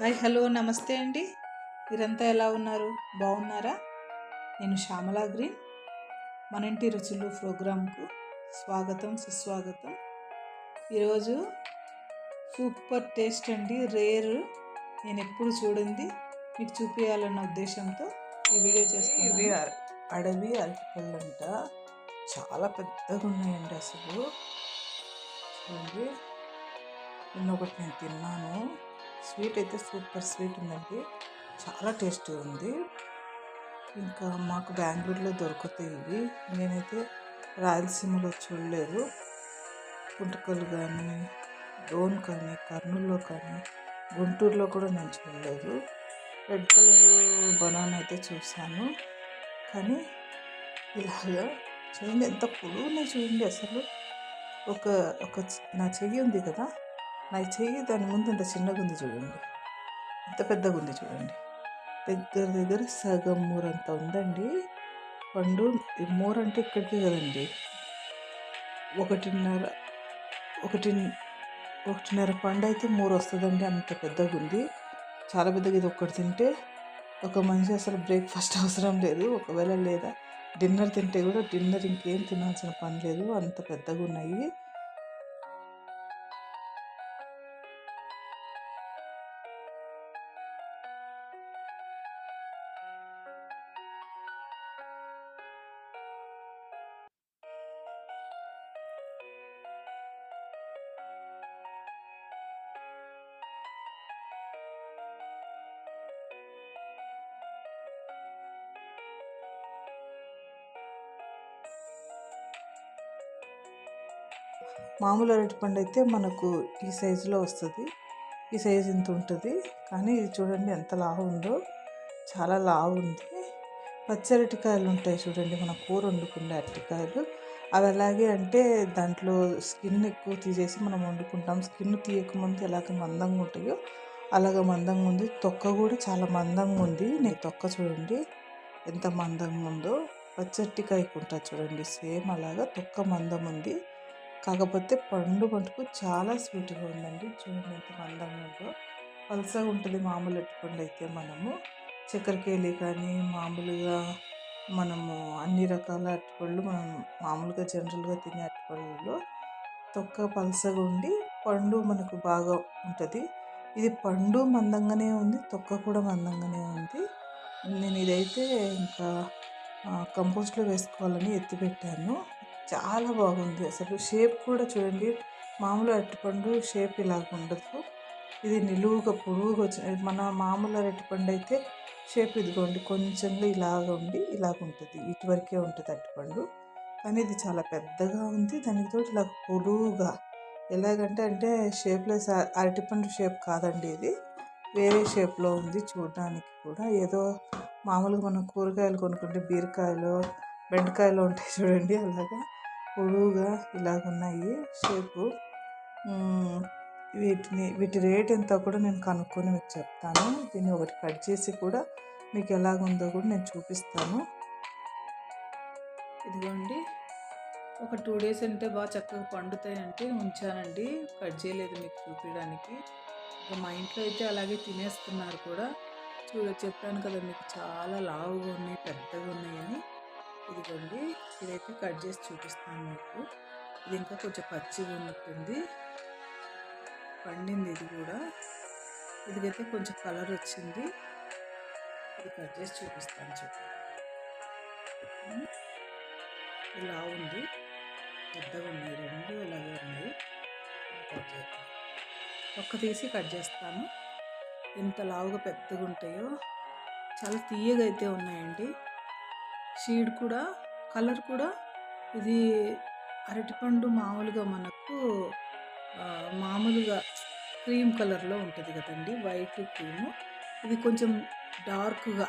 Hi hello నమస్తే అండి. మీరంతా ఎలా ఉన్నారు? బాగున్నారా? నేను శ్యామలా గ్రీన్. మన ఇంటి రుచులు ప్రోగ్రాంకు స్వాగతం సుస్వాగతం. ఈరోజు సూపర్ టేస్ట్ అండి రేర్. నేను ఎప్పుడు చూడండి మీకు చూపించాలన్న ఉద్దేశంతో ఈ వీడియో ఇవి అడవి అరటిపళ్ళంట. అంట చాలా పెద్దగా ఉన్నాయండి అసలు. చూడండి. నిన్న ఒకటి నేను తిన్నాను. స్వీట్ అయితే సూపర్ స్వీట్ ఉందండి. చాలా టేస్టీ ఉంది. ఇంకా మాకు బెంగళూరులో దొరుకుతాయి ఇవి. నేనైతే రాయలసీమలో చూడలేదు. పుంటకలు కానీ డోన్ కానీ కర్నూలులో కానీ గుంటూరులో కూడా నేను చూడలేదు. రెడ్ కలర్ బనానా అయితే చూశాను. కానీ ఇలాగా చూడండి ఎంత పొడవునే చూడండి అసలు. ఒక ఒక నా చెయ్యి ఉంది కదా నా చెయ్యి దాని ముందు ఎంత చిన్నగా ఉంది చూడండి. ఇంత పెద్దగా ఉంది చూడండి. దగ్గర దగ్గర సగం మూరంత ఉందండి. పండు మూర అంటే ఇక్కడికి కదండి. ఒకటిన్నర ఒకటి ఒకటిన్నర పండు అయితే మూర వస్తుందండి. అంత పెద్దగా ఉంది చాలా పెద్దగా ఇది ఒక్కటి తింటే ఒక మనిషి అసలు బ్రేక్ఫాస్ట్ అవసరం లేదు. ఒకవేళ లేదా డిన్నర్ తింటే కూడా డిన్నర్ ఇంకేం తినాల్సిన పని లేదు. అంత పెద్దగా ఉన్నాయి. మామూలు అరటిపండు అయితే మనకు ఈ సైజులో వస్తుంది. ఈ సైజు ఇంత ఉంటుంది. కానీ ఇది చూడండి ఎంత లావు ఉందో. చాలా లావు ఉంది. పచ్చి అరటికాయలు ఉంటాయి చూడండి. మన కూర వండుకునే అరటికాయలు. అవి ఎలాగే అంటే దాంట్లో స్కిన్ ఎక్కువ తీసేసి మనం వండుకుంటాం. స్కిన్ తీయకముందు ఎలాగ మందంగా ఉంటాయో అలాగ మందంగా ఉంది. తొక్క కూడా చాలా మందంగా ఉంది. నేను తొక్క చూడండి ఎంత మందంగా ఉందో. పచ్చరటికాయకు ఉంటుంది చూడండి. సేమ్ అలాగా తొక్క మందం ఉంది. కాకపోతే పండు మటుకు చాలా స్వీట్గా ఉందండి. చూడండి ఎంత మందంగా ఉందో. పల్సగా ఉంటుంది మామూలు అరటిపండు అయితే మనము. చక్కెరకేళి కానీ మామూలుగా మనము అన్ని రకాల అరటిపళ్ళు మనం మామూలుగా జనరల్గా తినే అరటిపళ్ళలో తొక్క పలసగా ఉండి పండు మనకు బాగా ఉంటుంది. ఇది పండు మందంగానే ఉంది తొక్క కూడా మందంగానే ఉంది. నేను ఇదైతే ఇంకా కంపోస్ట్లో వేసుకోవాలని ఎత్తిపెట్టాను చాలా బాగుంది. అసలు షేప్ కూడా చూడండి. మామూలు అరటిపండు షేప్ ఇలాగ ఉండదు. ఇది నిలువుగా పొడువుగా వచ్చి మన మామూలు అరటిపండు అయితే షేప్ ఇదిగోండి. కొంచెంగా ఇలాగ ఉండి ఇలాగ ఉంటుంది. ఇటువరకే ఉంటుంది అరటిపండు. కానీ ఇది చాలా పెద్దగా ఉంది. దానికి తోటి ఇలా పొడువుగా ఎలాగంటే అంటే షేప్లెస్ అరటిపండు షేప్ కాదండి ఇది. వేరే షేప్లో ఉంది చూడడానికి కూడా. ఏదో మామూలుగా మనం కూరగాయలు కొనుక్కుంటే బీరకాయలు బెండకాయలు ఉంటాయి చూడండి అలాగా. పొడువుగా ఇలాగ ఉన్నాయి. షేపు. వీటిని వీటి రేట్ ఎంత కూడా నేను కనుక్కొని మీకు చెప్తాను. దీన్ని ఒకటి కట్ చేసి కూడా మీకు ఎలాగుందో కూడా నేను చూపిస్తాను. ఇదిగోండి. ఒక టూ డేస్ అంటే బాగా చక్కగా పండుతాయంటే ఉంచానండి. కట్ చేయలేదు మీకు చూపించడానికి. మా ఇంట్లో అయితే అలాగే తినేస్తున్నారు కూడా. చూడ చెప్పాను కదా మీకు చాలా లావుగా ఉన్నాయి పెద్దగా ఉన్నాయని ఇదిగోండి ఇదైతే కట్ చేసి చూపిస్తాను మీకు. ఇది ఇంకా కొంచెం పచ్చిగా ఉన్నట్టుంది పండింది ఇది కూడా. ఇదిగైతే కొంచెం కలర్ వచ్చింది. ఇది కట్ చేసి చూపిస్తాను చెప్పండి ఇలా ఉంది. పెద్దగా ఉన్నాయి రెండు ఇలాగే ఉన్నాయి కట్ చేస్తాను ఒక్క తీసి కట్ చేస్తాను. ఎంత లావుగా పెద్దగా ఉంటాయో. చాలా తీయగా అయితే ఉన్నాయండి. షీడ్ కూడా కలర్ కూడా ఇది అరటిపండు మామూలుగా మనకు మామూలుగా క్రీమ్ కలర్లో ఉంటుంది కదండి వైట్ క్రీము. ఇది కొంచెం డార్క్గా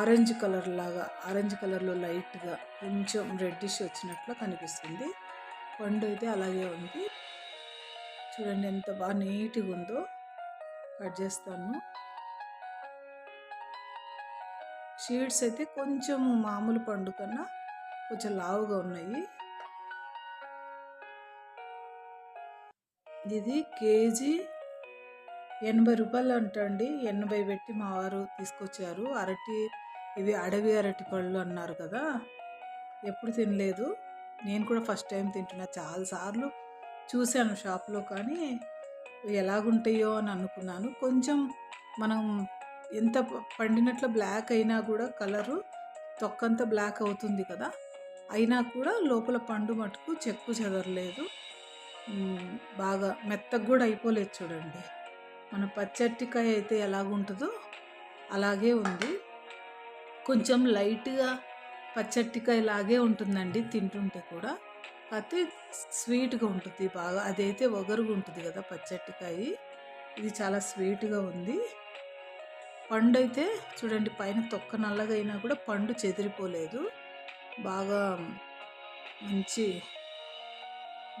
ఆరెంజ్ కలర్ లాగా ఆరెంజ్ కలర్లో లైట్గా కొంచెం రెడ్డిష్ వచ్చినట్లు కనిపిస్తుంది. పండు అయితే అలాగే ఉంది. చూడండి ఎంత బాగా నీట్గా ఉందో. కట్ చేస్తాను. షీడ్స్ అయితే కొంచెం మామూలు పండు కన్నా కొంచెం లావుగా ఉన్నాయి. ఇది కేజీ ఎనభై రూపాయలు అంటండి. ఎనభై పెట్టి మా వారు తీసుకొచ్చారు. అరటి ఇవి అడవి అరటి పళ్ళు అన్నారు కదా. ఎప్పుడు తినలేదు. నేను కూడా ఫస్ట్ టైం తింటున్నా. చాలాసార్లు చూశాను షాప్లో కానీ ఎలాగుంటాయో అని అనుకున్నాను. కొంచెం మనం ఎంత పండినట్లు బ్లాక్ అయినా కూడా కలరు తొక్కంతా బ్లాక్ అవుతుంది కదా. అయినా కూడా లోపల పండు మటుకు చెక్కు చెదరలేదు. బాగా మెత్తగా కూడా అయిపోలేదు చూడండి. మన పచ్చట్టికాయ అయితే ఎలాగుంటుందో అలాగే ఉంది. కొంచెం లైట్గా పచ్చట్టికాయ లాగే ఉంటుందండి తింటుంటే కూడా. కాకపోతే స్వీట్గా ఉంటుంది బాగా. అదైతే ఒగరుగా ఉంటుంది కదా పచ్చట్టికాయ ఇది చాలా స్వీట్గా ఉంది. పండు అయితే చూడండి పైన తొక్క నల్లగా అయినా కూడా పండు చెదిరిపోలేదు. బాగా మంచి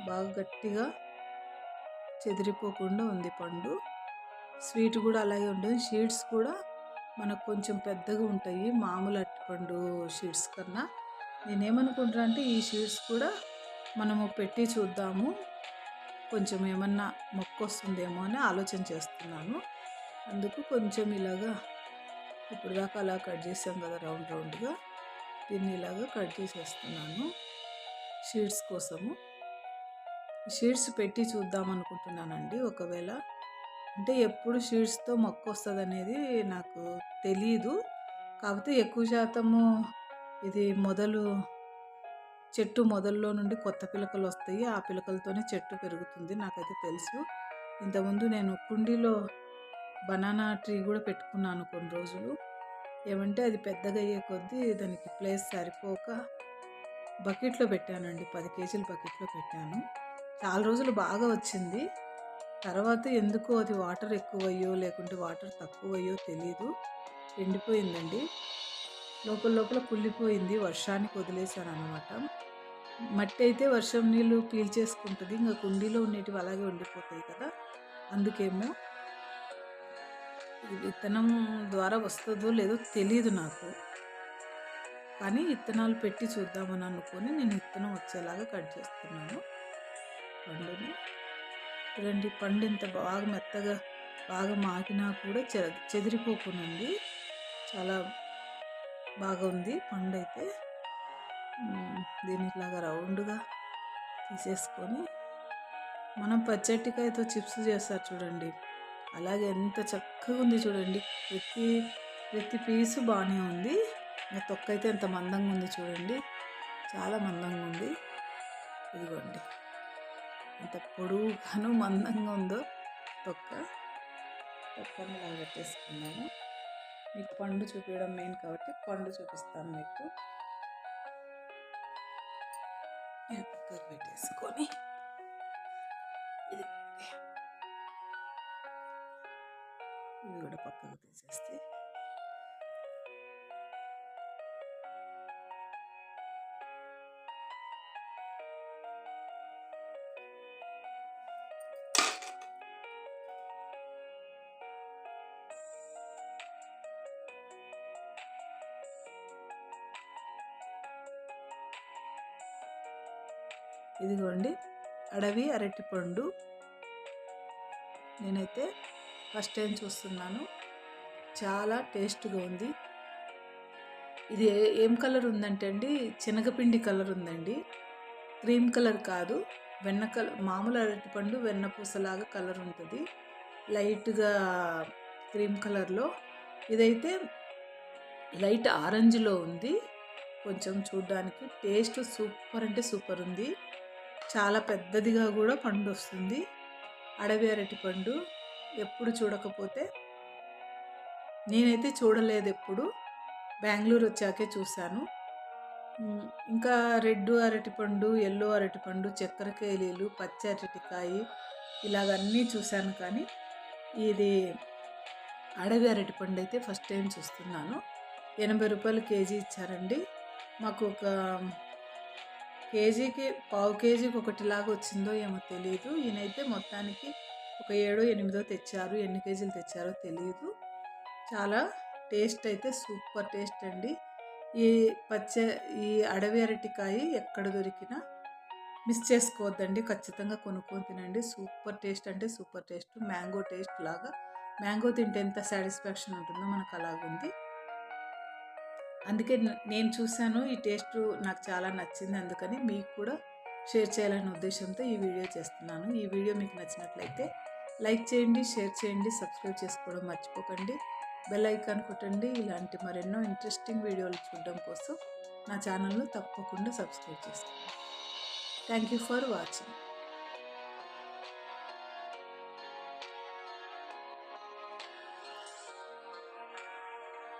బాగా గట్టిగా చెదిరిపోకుండా ఉంది పండు. స్వీట్ కూడా అలాగే ఉంటుంది. షీడ్స్ కూడా మనకు కొంచెం పెద్దగా ఉంటాయి. మామూలు అరటిపండు షీడ్స్ కన్నా. నేనేమనుకుంటున్నా అంటే ఈ షీడ్స్ కూడా మనము పెట్టి చూద్దాము. కొంచెం ఏమన్నా మొక్క వస్తుందేమో అని ఆలోచన చేస్తున్నాను. అందుకు కొంచెం ఇలాగా ఇప్పుడు దాకా అలా కట్ చేసాం కదా రౌండ్ రౌండ్గా. దీన్ని ఇలాగా కట్ చేసేస్తున్నాను షీడ్స్ కోసము. షీడ్స్ పెట్టి చూద్దాం అనుకుంటున్నానండి. ఒకవేళ అంటే ఎప్పుడు షీడ్స్తో మొక్క వస్తుంది అనేది నాకు తెలియదు కాకపోతే ఎక్కువ శాతము ఇది మొదలు చెట్టు మొదల్లో నుండి కొత్త పిలకలు వస్తాయి. ఆ పిలకలతోనే చెట్టు పెరుగుతుంది. నాకైతే తెలుసు. ఇంతకుముందు నేను కుండీలో బనానా ట్రీ కూడా పెట్టుకున్నాను కొన్ని రోజులు. ఏమంటే అది పెద్దగా అయ్యే కొద్దీ దానికి ప్లేస్ సరిపోక బకెట్లో పెట్టానండి. పది కేజీల బకెట్లో పెట్టాను. చాలా రోజులు బాగా వచ్చింది. తర్వాత ఎందుకో అది వాటర్ ఎక్కువయ్యో లేకుంటే వాటర్ తక్కువయ్యో తెలీదు. ఎండిపోయిందండి. లోపల లోపల కుళ్ళిపోయింది. వర్షానికి వదిలేసాను అనమాట మట్టి అయితే వర్షం నీళ్ళు పీల్చేసుకుంటుంది. ఇంకా కుండీలో ఉండేటివి అలాగే ఉండిపోతాయి కదా. అందుకేమో విత్తనం ద్వారా వస్తుందో లేదో తెలియదు నాకు. కానీ విత్తనాలు పెట్టి చూద్దామని అనుకొని నేను విత్తనం వచ్చేలాగా కట్ చేస్తున్నాను. పండుని. చూడండి పండు ఇంత బాగా మెత్తగా బాగా మాకినా కూడా చె చెదిరిపోకుండా చాలా బాగా ఉంది పండు అయితే దీని ఇట్లాగా రౌండ్గా తీసేసుకొని. మనం పచ్చటికాయతో చిప్స్ చేస్తారు చూడండి. అలాగే ఎంత చక్కగా ఉంది చూడండి. ప్రతి ప్రతి పీసు బాగానే ఉంది. ఇంకా తొక్క అయితే ఎంత మందంగా ఉంది చూడండి. చాలా మందంగా ఉంది. ఇదిగోండి. ఎంత పొడుగుగాను మందంగా ఉందో తొక్క. తొక్కని లాగట్టేసుకున్నాను మీకు పండు చూపించడం మెయిన్ కాబట్టి పండు చూపిస్తాను మీకు. ఇది పెట్టేసుకొని. ఇది కూడా పక్కకు తీసేస్తే. ఇదిగోండి అడవి అరటిపండు. నేనైతే ఫస్ట్ టైం చూస్తున్నాను. చాలా టేస్ట్గా ఉంది. ఇది ఏం కలర్ ఉందంటే అండి శనగపిండి కలర్ ఉందండి. క్రీమ్ కలర్ కాదు వెన్న కలర్ మామూలు అరటిపండు వెన్న పూసలాగా కలర్ ఉంటుంది. లైట్గా క్రీమ్ కలర్లో. ఇదైతే లైట్ ఆరెంజ్లో ఉంది. కొంచెం చూడ్డానికి టేస్ట్ సూపర్ అంటే సూపర్ ఉంది. చాలా పెద్దదిగా కూడా పండు వస్తుంది అడవి అరటి పండు. ఎప్పుడు చూడకపోతే నేనైతే చూడలేదు ఎప్పుడు బెంగళూరు వచ్చాకే చూశాను ఇంకా రెడ్ అరటిపండు ఎల్లో అరటిపండు చక్కెర కేలీలు పచ్చి అరటికాయ ఇలాగన్నీ చూశాను కానీ ఇది అడవి అరటిపండు అయితే ఫస్ట్ టైం చూస్తున్నాను. ఎనభై రూపాయలు కేజీ ఇచ్చారండి. మాకు ఒక కేజీకి పావు కేజీకి ఒకటిలాగా వచ్చిందో ఏమో తెలియదు ఈయనైతే మొత్తానికి ఒక ఏడో ఎనిమిదో తెచ్చారు ఎన్ని కేజీలు తెచ్చారో తెలియదు చాలా టేస్ట్ అయితే సూపర్ టేస్ట్ అండి. ఈ పచ్చ ఈ అడవి అరటికాయ ఎక్కడ దొరికినా మిస్ చేసుకోవద్దండి. ఖచ్చితంగా కొనుక్కొని తినండి. సూపర్ టేస్ట్ అంటే సూపర్ టేస్ట్. మ్యాంగో టేస్ట్ లాగా. మ్యాంగో తింటే ఎంత సాటిస్ఫాక్షన్ ఉంటుందో మనకు అలాగుంది. అందుకే నేను చూశాను. ఈ టేస్ట్ నాకు చాలా నచ్చింది. అందుకని మీకు కూడా షేర్ చేయాలనే ఉద్దేశంతో ఈ వీడియో చేస్తున్నాను. ఈ వీడియో మీకు నచ్చినట్లయితే లైక్ చేయండి షేర్ చేయండి సబ్స్క్రైబ్ చేసుకోవడం మర్చిపోకండి. బెల్ ఐకాన్ కొట్టండి. ఇలాంటి మరెన్నో ఇంట్రెస్టింగ్ వీడియోలు చూడడం కోసం నా ఛానల్ను తప్పకుండా సబ్స్క్రైబ్ చేసుకోండి. Thank you for watching.